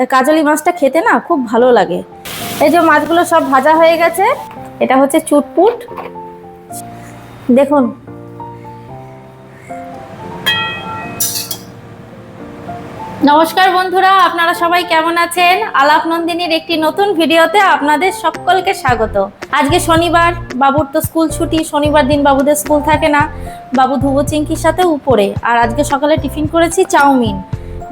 তা কাজলি মাছটা খেতে না খুব ভালো লাগে। এই যে মাছগুলো সব ভাজা হয়ে গেছে, এটা হচ্ছে চুটপুট। দেখুন। নমস্কার বন্ধুরা, আপনারা সবাই কেমন আছেন? আলাপ নন্দিনীর একটি নতুন ভিডিওতে আপনাদের সকলকে স্বাগত। আজকে শনিবার, বাবুর তো স্কুল ছুটি, শনিবার দিন বাবুদের স্কুল থাকে না। বাবু ধুবো চিংকির সাথে উপরে। আর আজকে সকালে টিফিন করেছি চাউমিন।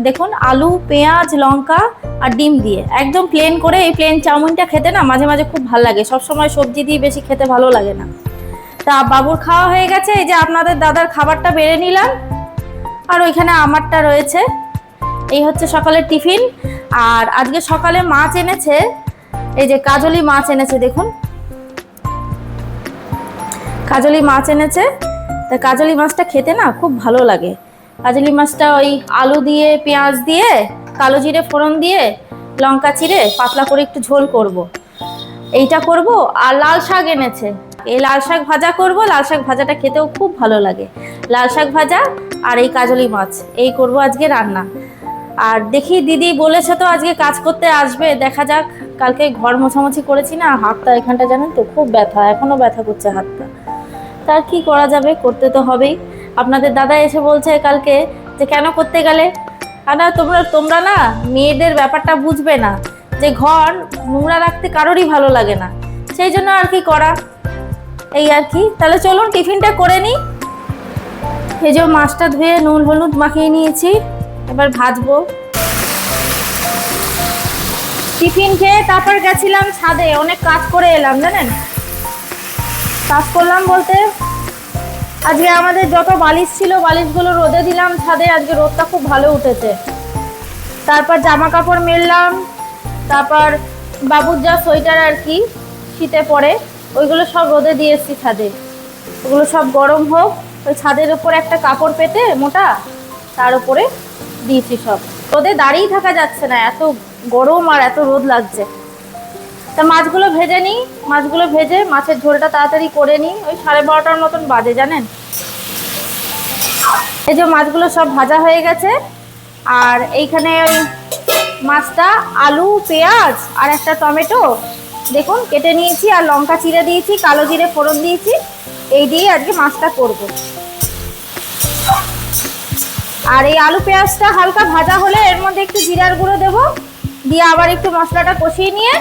দেখুন, আলু, পেঁয়াজ, লঙ্কা আর ডিম দিয়ে একদম প্লেন করে এই প্লেন চাউমিনটা খেতে না মাঝে মাঝে খুব ভালো লাগে। সবসময় সবজি দিয়ে বেশি খেতে ভালো লাগে না। তা বাবুর খাওয়া হয়ে গেছে, এই যে আপনাদের দাদার খাবারটা বেড়ে নিলাম। আর ওইখানে আমারটা রয়েছে। এই হচ্ছে সকালের টিফিন। আর আজকে সকালে মাছ এনেছে, এই যে কাজলি মাছ এনেছে, দেখুন। কাজলি মাছ এনেছে। তা কাজলি মাছটা খেতে না খুব ভালো লাগে। কাজলি মাছটা ওই আলু দিয়ে, পেঁয়াজ দিয়ে, কালো জিরে ফোড়ন দিয়ে, লঙ্কা চিরে পাতলা করে একটু ঝোল করব। এইটা করব আর লাল শাক এনেছে। এই লাল শাক ভাজা করব, লাল শাক ভাজাটা খেতেও খুব ভালো লাগে। লাল শাক ভাজা আর এই কাজলি মাছ, এই করব আজকে রান্না। আর দেখি দিদি বলেছে তো আজকে কাজ করতে আসবে, দেখা যাক। কালকে ঘর মোছামুছি করেছি না, হাতটা এখানটা জানেন তো, খুব ব্যথা, এখনও ব্যথা করছে হাতটা। তার কি করা যাবে, করতে তো হবেই। আপনাদের দাদা এসে বলছে কালকে যে কেন করতে গেলে? না তোমরা তোমরা না মেয়েদের ব্যাপারটা বুঝবে না। যে ঘর নোংরা রাখতে কারোরই ভালো লাগে না। সেই জন্য আর কি করা? এই আর কি। তাহলে চলুন, টিফিনটা করে নিই। এই যে মাছটা ধুয়ে নুন হলুদ মাখিয়ে নিয়েছি। এবার ভাজবো। টিফিন খেয়ে তারপর গেছিলাম ছাদে। অনেক কাজ করে এলাম, জানেন? কাজ করলাম বলতে আজকে আমাদের যত বালিশ ছিল, বালিশগুলো রোদে দিলাম, ছাদে আজকে রোদটা খুব ভালো উঠেছে। তারপর জামা কাপড় মেললাম, তারপর বাবুর যা সোয়েটার আর কি, শীতে পড়ে ওইগুলো সব রোদে দিয়ে এসছি ছাদে। ওগুলো সব গরম হোক, ওই ছাদের উপর একটা কাপড় পেতে, মোটা, তার উপরে দিয়েছি সব। রোদে দাঁড়িয়েই থাকা যাচ্ছে না, এত গরম আর এত রোদ লাগছে। তা মাছগুলো ভেজে নিই, মাছগুলো ভেজে মাছের ঝোলটা তাড়াতাড়ি করে নিই, ওই সাড়ে বারোটার মতন বাজে, জানেন? এই যে মাছগুলো সব ভাজা হয়ে গেছে, আর এইখানে ওই মাছটা আলু, পেঁয়াজ আর একটা টমেটো, দেখুন, কেটে নিয়েছি, আর লঙ্কা চিড়ে দিয়েছি, কালো জিরে ফোড়ন দিয়েছি, এই দিয়ে আজকে মাছটা করব। আর এই আলু, পেঁয়াজটা হালকা ভাজা হলে এর মধ্যে একটু জিরার গুঁড়ো দেবো, দিয়ে আবার একটু মশলাটা কষিয়ে নিয়ে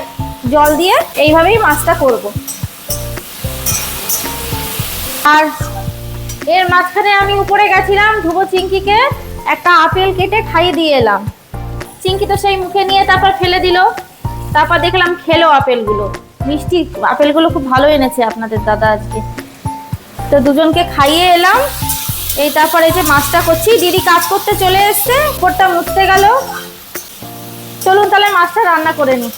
জল দিয়ে এইভাবেই মাছটা করব। আর এর মাঝখানে আমি উপরে গেছিলাম ধুবো চিংকিকে, একটা আপেল কেটে খাইয়ে দিয়ে এলাম। চিংকি তো সেই মুখে নিয়ে তারপর ফেলে দিল। তারপর দেখলাম খেলো আপেলগুলো। মিষ্টি আপেলগুলো খুব ভালো এনেছে আপনাদের দাদা আজকে। তো দুজনকে খাইয়ে এলাম। এই তারপর যে মাছটা করছি, দিদি কাজ করতে চলে এসছে উপরটা মুছতে গেল। চলুন তাহলে মাছটা রান্না করে নিই।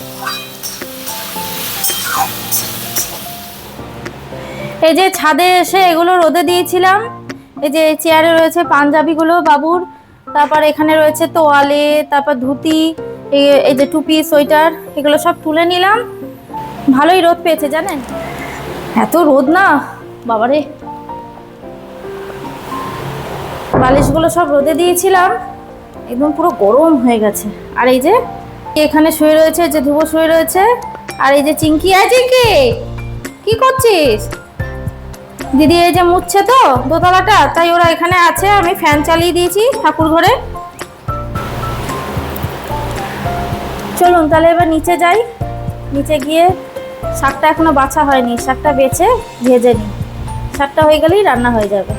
এই যে ছাদে এসে এগুলো রোদে দিয়েছিলাম। এই যে চেয়ারে রয়েছে পাঞ্জাবিগুলো বাবুর। তারপর এখানে রয়েছে তোয়ালে, তারপর ধুতি এই- যে টুপি, সোয়েটার, এগুলো সব তুলে নিলাম। ভালোই রোদ পেয়েছে, জানেন? এত রোদ না? বাবারে। বালিশগুলো সব রোদে দিয়েছিলাম। একদম পুরো গরম হয়ে গেছে। আর এই যে এখানে শুয়ে রয়েছে যে ধুবো শুয়ে রয়েছে। আর এই যে চিঙ্কি আয় চিঙ্কি কি করছিস? দিদি এই যে মুছছে তো দোতলাটা, তাই ওরা এখানে আছে, আমি ফ্যান চালিয়ে দিয়েছি ঠাকুর ঘরে। চলুন তাহলে এবার নিচে যাই। নিচে গিয়ে শাকটা এখনও বাছা হয়নি, শাকটা বেছে ভেজে নিই। শাকটা হয়ে গেলেই রান্না হয়ে যাবে।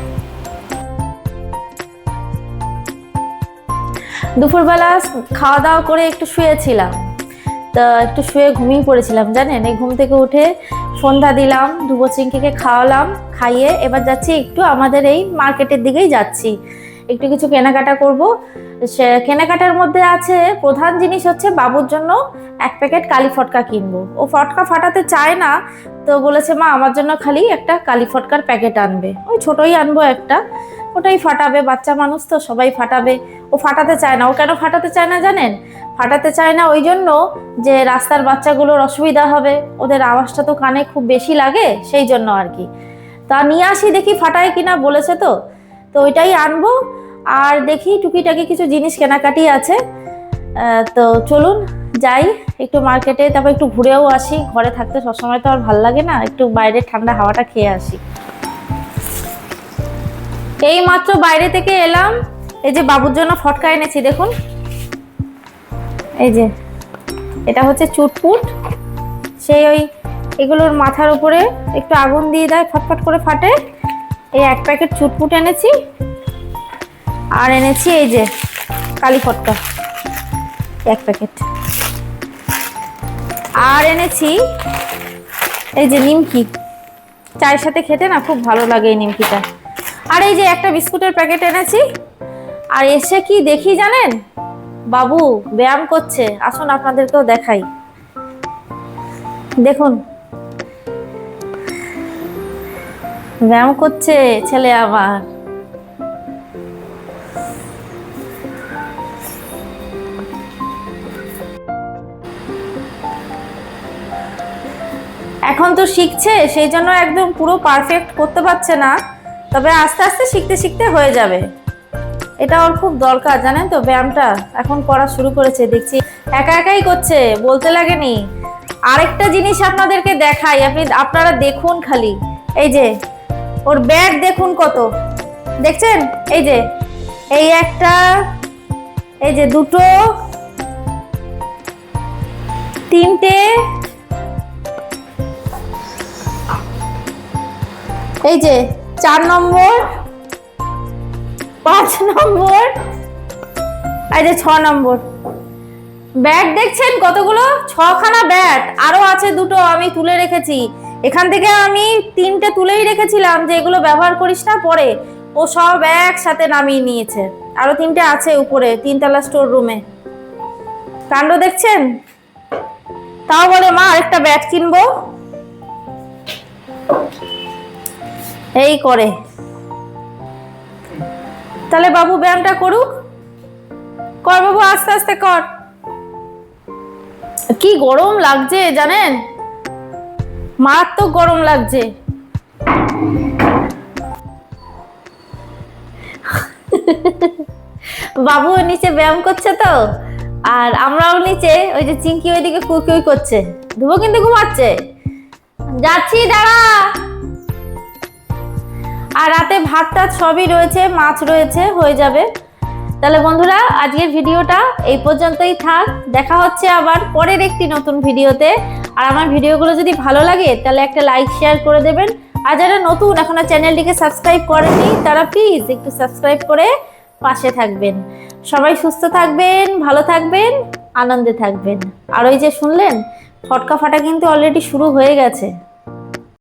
দুপুরবেলা খাওয়া দাওয়া করে একটু শুয়েছিলাম। তা একটু শুয়ে ঘুমিয়ে পড়েছিলাম, জানেন? এই ঘুম থেকে উঠে সন্ধ্যা দিলাম ধুবো চিংকিকে খাওয়ালাম, খাইয়ে এবার যাচ্ছি একটু আমাদের এই মার্কেটের দিকেই যাচ্ছি। একটু কিছু কেনাকাটা করব। সে কেনাকাটার মধ্যে আছে প্রধান জিনিস হচ্ছে বাবুর জন্য এক প্যাকেট কালি ফটকা কিনবো। ও ফটকা ফাটাতে চায় না, তো বলেছে, মা, আমার জন্য খালি একটা কালি ফটকার প্যাকেট আনবে। ওই ছোটোই আনব একটা। ওটাই ফাটাবে, বাচ্চা মানুষ তো সবাই ফাটাবে। ও ফাটাতে চায় না। ও কেন ফাটাতে চায় না জানেন? ফাটাতে চায় না ওই জন্য যে রাস্তার বাচ্চাগুলোর অসুবিধা হবে। ওদের আওয়াজটা তো কানে খুব বেশি লাগে সেই জন্য আর কি। তা নিয়ে আসি দেখি ফাটায় কিনা বলেছে তো। তো ওইটাই আনব। আর দেখি টুকিটাকি কিছু জিনিস কেনাকাটি আছে। তো চলুন যাই একটু মার্কেটে, তারপর একটু ঘুরেও আসি। ঘরে থাকতে সবসময় তো আর ভালো লাগে না। একটু বাইরে ঠান্ডা হাওয়াটা খেয়ে আসি। এই মাত্র বাইরে থেকে এলাম। এই যে বাবুর জন্য ফটকা এনেছি, দেখুন। এই যে, এটা হচ্ছে চুটপুট। সেই ওই এগুলোর মাথার উপরে একটু আগুন দিয়ে দেয়, ফটফট করে ফাটে। এই এক প্যাকেট চুটপুট এনেছি। আর এনেছি এই যে কালি ফটকা, এক প্যাকেট। আর এনেছি এই যে নিমকি। চায়ের সাথে খেতে না খুব ভালো লাগে এই নিমকিটা। আর এই যে একটা বিস্কুটের প্যাকেট এনেছি। আর এসে কি দেখি জানেন? বাবু, ব্যায়াম করছে। আসুন আপনাদেরকেও দেখাই। দেখুন। ব্যায়াম করছে ছেলে আবার। এখন তো শিখছে, সেই জন্য একদম পুরো পারফেক্ট করতে পারছে না। তবে আস্তে আস্তে শিখতে শিখতে হয়ে যাবে। এটা ওর খুব দরকার, জানেন তো ব্যায়ামটা? এখন করা শুরু করেছে, দেখছি। একা একাই করছে, বলতে লাগেনি। আরেকটা জিনিস আপনাদেরকে দেখাই, আপনি, আপনারা দেখুন খালি। এই যে, ওর ব্যাগ দেখুন কত। দেখছেন? এই যে, এই একটা, এই যে দুটো, তিনটে, এই যে চার নম্বর, পাঁচ নম্বর, এই যে ছ নম্বর। ব্যাট দেখছেন কতগুলো? ছখানা ব্যাট। আরও আছে দুটো আমি তুলে রেখেছি। এখান থেকে আমি তিনটে তুলেই রেখেছিলাম যে এগুলো ব্যবহার করিস না, পরে। ও সব একসাথে নামিয়ে নিয়েছে। আরও তিনটে আছে উপরে, তিনতলা স্টোর রুমে কাণ্ড দেখছেন? তাও বলে, মা, আরেকটা ব্যাট কিনবো? এই করে। তাহলে বাবু ব্যায়ামটা করুক। কর বাবু, আস্তে আস্তে কর। কি গরম লাগছে জানেন? মারাত্মক গরম লাগছে। বাবু নিচে ব্যায়াম করছে তো, আর আমরাও নিচে, ওই যে চিঙ্কি ওইদিকে কুই করছে। ধুবো কিন্তু ঘুমাচ্ছে। যাচ্ছি, দাঁড়া। আর রাতে ভাত টাত সবই রয়েছে, মাছ রয়েছে, হয়ে যাবে। তাহলে বন্ধুরা, আজকের ভিডিওটা এই পর্যন্তই থাক। দেখা হচ্ছে আবার পরের একটি নতুন ভিডিওতে। আর আমার ভিডিওগুলো যদি ভালো লাগে, তাহলে একটা লাইক শেয়ার করে দেবেন। আর যারা নতুন, এখনও চ্যানেলটিকে সাবস্ক্রাইব করেনি তারা প্লিজ একটু সাবস্ক্রাইব করে পাশে থাকবেন। সবাই সুস্থ থাকবেন, ভালো থাকবেন, আনন্দে থাকবেন। আর ওই যে শুনলেন, ফটকা ফাটা কিন্তু অলরেডি শুরু হয়ে গেছে।